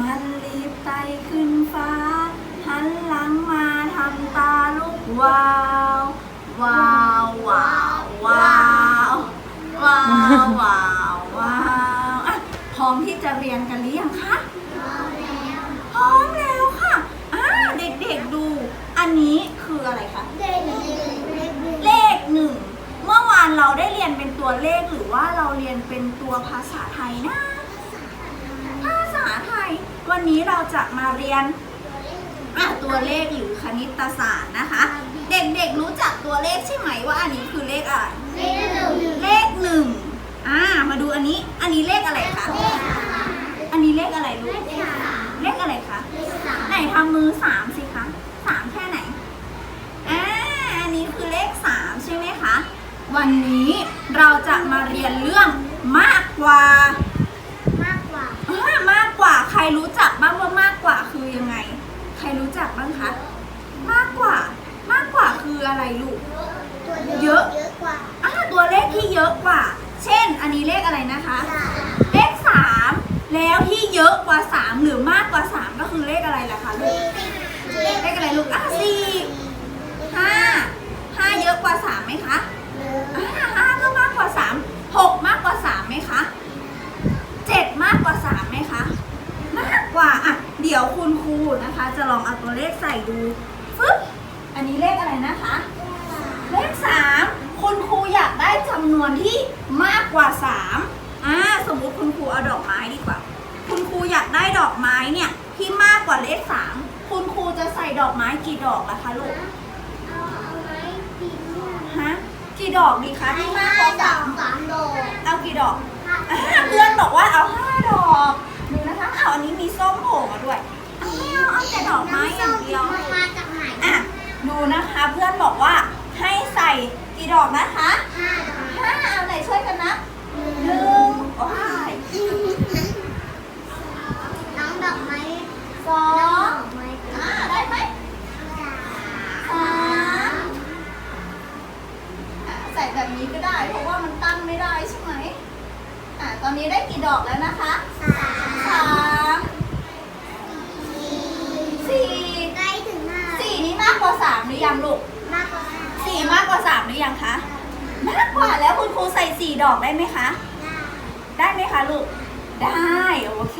มันรีบไต่ขึ้นฟ้า หันหลังมาทำตาลุกวาวว้าวว้าวว้าวว้าวว้าวว้าวอะพร้อมที่จะเรียนกันหรือยังคะพร้อมแล้วค่ะอ่าเด็กๆดู อันนี้คืออะไรคะเลขหนึ่งเมื่อวานเราได้เรียนเป็นตัวเลขหรือว่าเราเรียนเป็นตัวภาษาไทยนะภาษาไทย วันนี้เราจะมาเรียนอะตัวเลขหรือคณิตศาสตร์นะคะ เด็กๆรู้จักตัวเลขใช่ไหมว่าอันนี้คือเลขอะไรเลขหนึ่งอ่ามาดูอันนี้อันนี้เลขอะไรคะอันนี้เลขอะไรลูกเลขอะไรคะไหนทำมือสามสิคะสามแค่ไหนอ่าอันนี้คือเลขสามใช่ไหมคะวันนี้เราจะมาเรียนเรื่องมากกว่าอ่ามากกว่า ใครรู้จักบ้างว่ามากกว่าคือยังไง ใครรู้จักบ้างคะ มากกว่า มากกว่าคืออะไรลูกเยอะกว่าอ่าตัวเลขที่เยอะกว่า เช่น อันนี้เลขอะไรนะคะ เลขสามแล้วที่เยอะกว่าสามหรือมากกว่าสามก็คือเลขอะไรล่ะคะลูก เลขอะไรลูกอะสี่ห้าห้าเยอะกว่าสามไหมคะอ่าห้าก็มากกว่าสาม จะลองเอาตัวเลขใส่ดูฟึ๊บอันนี้เลขอะไรนะคะ เลขสามคุณครูอยากได้จำนวนที่มากกว่าสามอ่าสมมุติคุณครูเอาดอกไม้ดีกว่า คุณครูอยากได้ดอกไม้เนี่ยที่มากกว่าเลขสามคุณครูจะใส่ดอกไม้กี่ดอกล่ะคะลูกฮะกี่ดอกดีคะที่มากกว่าสามสามดอกเอากี่ดอกอ่าเพื่อนบอกว่าเอาห้าดอกดูนะคะเอาอันนี้มีส้มโผล่มาด้วย เอาไม่เอาเอาแต่ดอกไม้อย่างเดียว มาจากไหนอะ ดูนะคะเพื่อนบอกว่าให้ใส่กี่ดอกนะคะห้าดอก ห้าเอาไหนช่วยกันนะหนึ่งว้าย น้องดอกไม้ สอ น้อง งดอกไม้ อ่าได้ไหม สาม อะใส่แบบนี้ก็ได้ เพราะว่ามันตั้งไม่ได้ใช่ไหมอะตอนนี้ได้กี่ดอกแล้วนะคะ สาม สามสี่ ใกล้ถึงห้า สี่นี้มากกว่าสามห รือยังลูกมากกว่าสี่มากกว่าสามหรือยังคะ มากกว่าแล้วคุณครูใส่สี่ดอกได้ไหมคะ ได้ไหมคะลูก ได้โอเค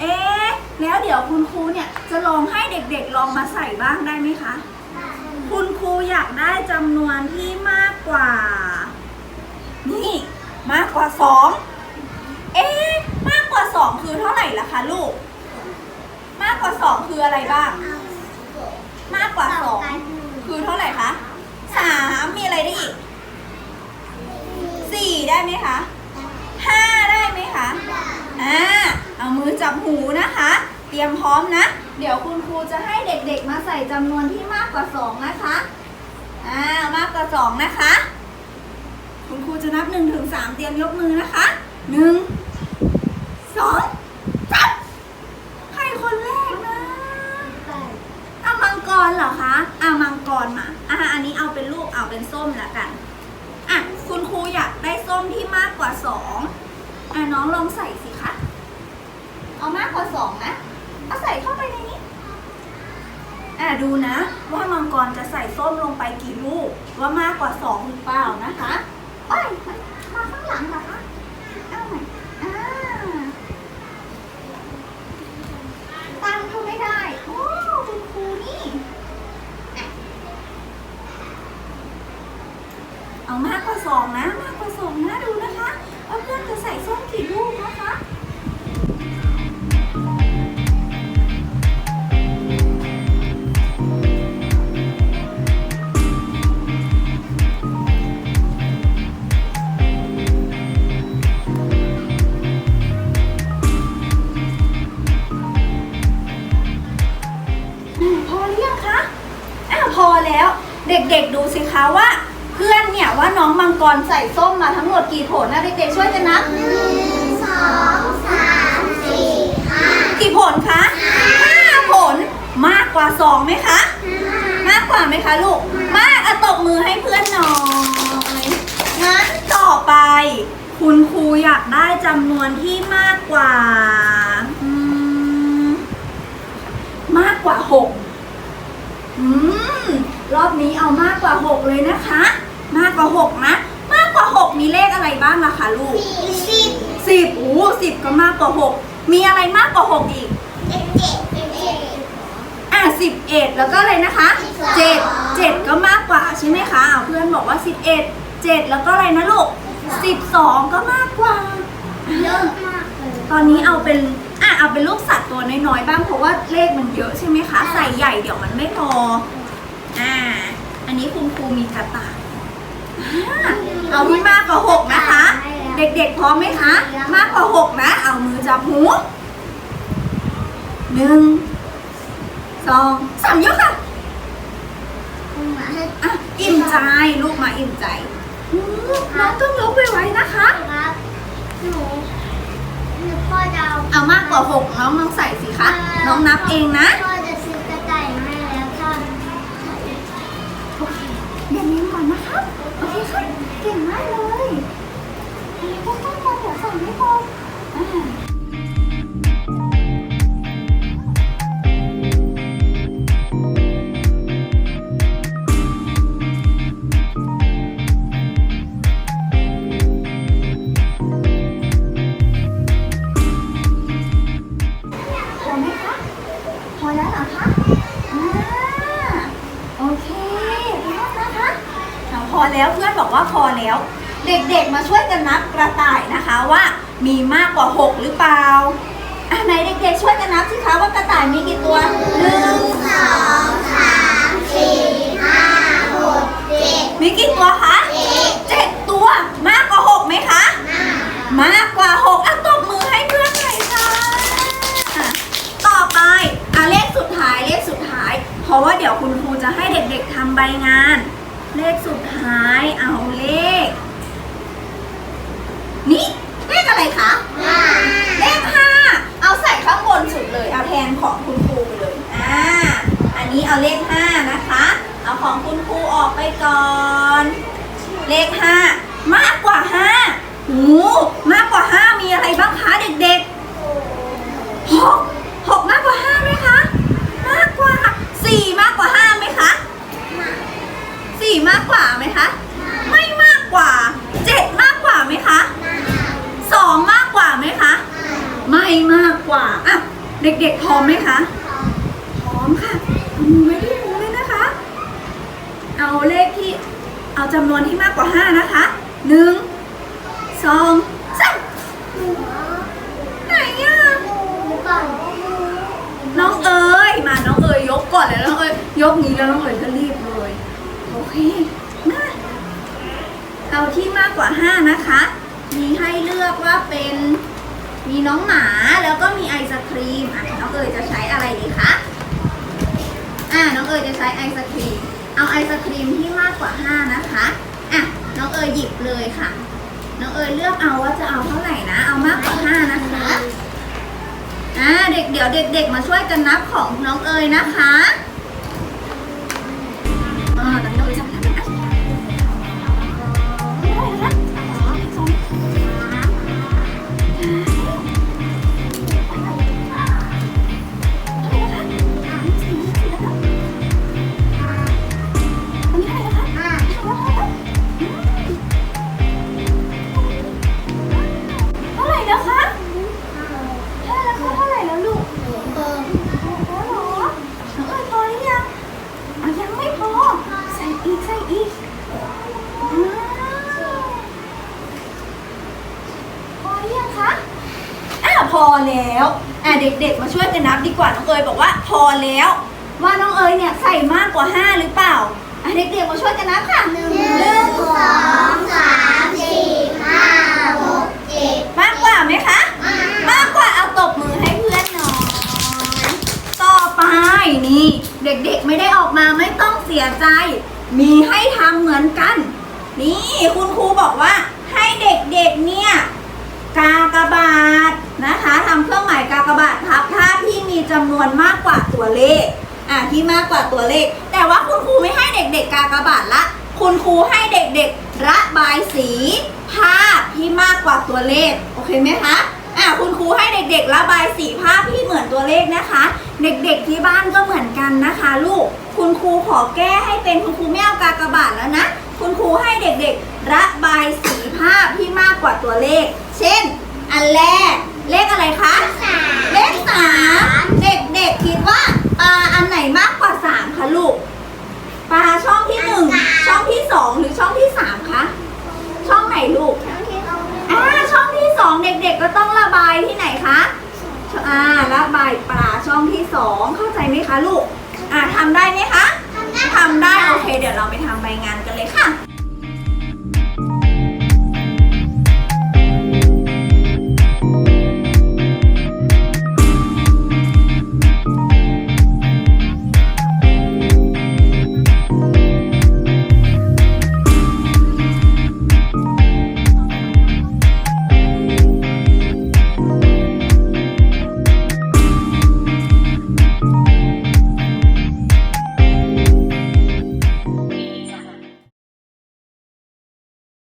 เอ๊ะแล้วเดี๋ยวคุณครูเนี่ยจะลองให้เด็กๆลองมาใส่บ้างได้ไหมคะ คุณครูอยากได้จำนวนที่มากกว่า นี่มากกว่าสองเอ๊ะมากกว่าสองคือเท่าไหร่ล่ะคะลูก มากกว่าสองคืออะไรบ้าง มากกว่าสองคือเท่าไหร่คะสามมีอะไรได้อีกสี่ได้ไหมคะห้าได้ไหมคะอ่าเอามือจับหูนะคะ เตรียมพร้อมนะ เดี๋ยวคุณครูจะให้เด็กๆมาใส่จำนวนที่มากกว่าสองนะคะอ่ามากกว่าสองนะคะ คุณครูจะนับหนึ่งถึงสามเตรียมยกมือนะคะหนึ่งสองสามใครคนแรกนะเอามังกรเหรอคะเอามังกรมา อ่า อันนี้เอาเป็นลูกเอาเป็นส้ มละกัน อะ คุณครูอยากได้ส้มที่มากกว่าสองอะน้องลองใส่สิคะเอามากกว่าสองนะเอาใส่เข้าไปในนี้ อะดูนะ ว่ามังกรจะใส่ส้มลงไปกี่ลูก ว่ามากกว่าสองหรือเปล่านะคะ ไป องมังกรใส่ส้มมาทั้งหมดกี่ผลนะเด็กๆช่วยกันนับหนึ่งสองสามสี่ห้ากี่ผลคะห้าผลมากกว่าสองไหมคะ มากกว่าไหมคะลูก มากอะตบมือให้เพื่อนหน่อยงั้นต่ออยากได้จำนวนที่มากกว่าอืมมากกว่าหกอืม รอบนี้เอามากกว่าหกเลยนะคะ มากกว่าหกนะ มากกว่าหกมีเลขอะไรบ้างล่ะคะลูกสิบสิบโอ้สิบก็มากกว่าหกมีอะไรมากกว่าหกอีกเอ็ดเจ็ดเอ็ดเจ็ดอะสิบเอ็ดแล้วก็อะไรนะคะสิบสองเจ็ดเจ็ดก็มากกว่าใช่ไหมคะเอาเพื่อนบอกว่าสิบเอ็ดเจ็ดแล้วก็อะไรนะลูกสิบสองก็มากกว่า เยอะมากเลยตอนนี้เอาเป็นอะเอาเป็นลูกสัตว์ตัวน้อยๆบ้างเพราะว่าเลขมันเยอะใช่ไหมคะ ใส่ใหญ่เดี๋ยวมันไม่พออ่าอันนี้คุณครูมีกระต่ายอ่า เอาที่มากกว่าหกนะคะ เด็กๆพร้อมไหมคะ มากกว่าหกนะ เอามือจับหูหนึ่งสองสามยกค่ะมาให้อะ อิ่มใจ ลูกมาอิ่มใจอืมน้องต้องยกไว้ๆนะคะครับหนูหนูพ่อจะเอาเอามากกว่าหกน้องลองใส่สิคะ น้องนับเองนะ ก่อนนะครับ โอเคค่ะเก่งมากเลยอันนี้ก็ต้องมาเดี๋ยวสั่งไม่พออ่า อาพอแล้วเพื่อนบอกว่าพอแล้ว เด็กๆมาช่วยกันนับกระต่ายนะคะว่ามีมากกว่า 6 หรือเปล่าอะไหนเด็กๆช่วยกันนับสิคะว่ากระต่ายมีกี่ตัวหนึ่งสองสามสี่ห้าหกเจ็ด มีกี่ตัวคะเจ็ดตัวมากกว่า 6ไหมคะ มากกว่า6อะตบมือให้เพื่อนหน่อยค่ะอะ ต่อไปอะเลขสุดท้ายเลขสุดท้าย เพราะว่าเดี๋ยวคุณครูจะให้เด็กๆทำใบงาน เลขสุดท้ายเอาเลข นี่เลขอะไรคะ ห้า เลขห้าเอาใส่ข้างบนสุดเลย เอาแทนของคุณครูไปเลยอ่าอันนี้เอาเลขห้านะคะ เอา ของคุณครูออกไปก่อน เลขห้ามากกว่าห้าโหมากกว่าห้ามีอะไรบ้างคะเด็กๆหก 1 2 3ไหนอะน้องเอ๋ยมาน้องเอ๋ยยกก่อนเลยน้องเอ๋ยยกนี้แล้วน้องเอ๋ยก็รีบเลยโอเคมาเอาที่มากกว่า5นะคะ มีให้เลือกว่าเป็นมีน้องหมาแล้วก็มีไอศครีมอะน้องเอ๋ยจะใช้อะไรดีคะอะน้องเอ๋ยจะใช้ไอศครีม เอาไอศครีมที่มากกว่า5นะคะอะน้องเอ๋ยหยิบเลยค่ะ น้องเอ๋ยเลือกเอาว่าจะเอาเท่าไหร่นะ เอามากกว่าห้านะคะอ่าเด็กเดี๋ยวเด็ก ๆ มาช่วยกันนับของน้องเอ๋ยนะคะ เด็กๆ มาช่วยกันนับดีกว่าน้องเอ๋ยบอกว่าพอแล้ว ว่าน้องเอ๋ยเนี่ยใส่มากกว่า 5 หรือเปล่าอะเด็กๆมาช่วยกันนับค่ะหนึ่งหนึ่งสองสามสี่ห้าหกเจ็ดมากกว่าไหมคะ มากกว่าเอาตบมือให้เพื่อนหน่อยต่อไปนี่ เด็กๆไม่ได้ออกมาไม่ต้องเสียใจ มีให้ทำเหมือนกัน นี่คุณครูบอกว่าให้เด็กๆเนี่ย กากบาทนะคะท ตัวเลขอะที่มากกว่าตัวเลข แต่ว่าคุณครูไม่ให้เด็กๆกากบาทละ คุณครูให้เด็กๆระบายสี ภาพที่มากกว่าตัวเลขโอเคไหมคะอะคุณครูให้เด็กๆระบายสีภาพที่เหมือนตัวเลขนะคะ เด็กๆที่บ้านก็เหมือนกันนะคะ ลูกคุณครูขอแก้ให้เป็นคุณครูไม่เอากากบาทแล้วนะ คุณครูให้เด็กๆระบายสีภาพที่มากกว่าตัวเลข เช่น อันแรก เลขอะไรคะเลขสามเด็กๆคิดว่าปลาอันไหนมากกว่าสามคะลูกปลาช่องที่หนึ่งช่องที่สองหรือช่องที่สามคะช่องไหนลูกอ่าช่องที่สองเด็กๆก็ต้องระบายที่ไหนคะอ่าระบายปลาช่องที่สองเข้าใจไหมคะลูกอ่าทำได้ไหมคะทำได้โอเค เดี๋ยวเราไปทำใบงานกันเลยค่ะ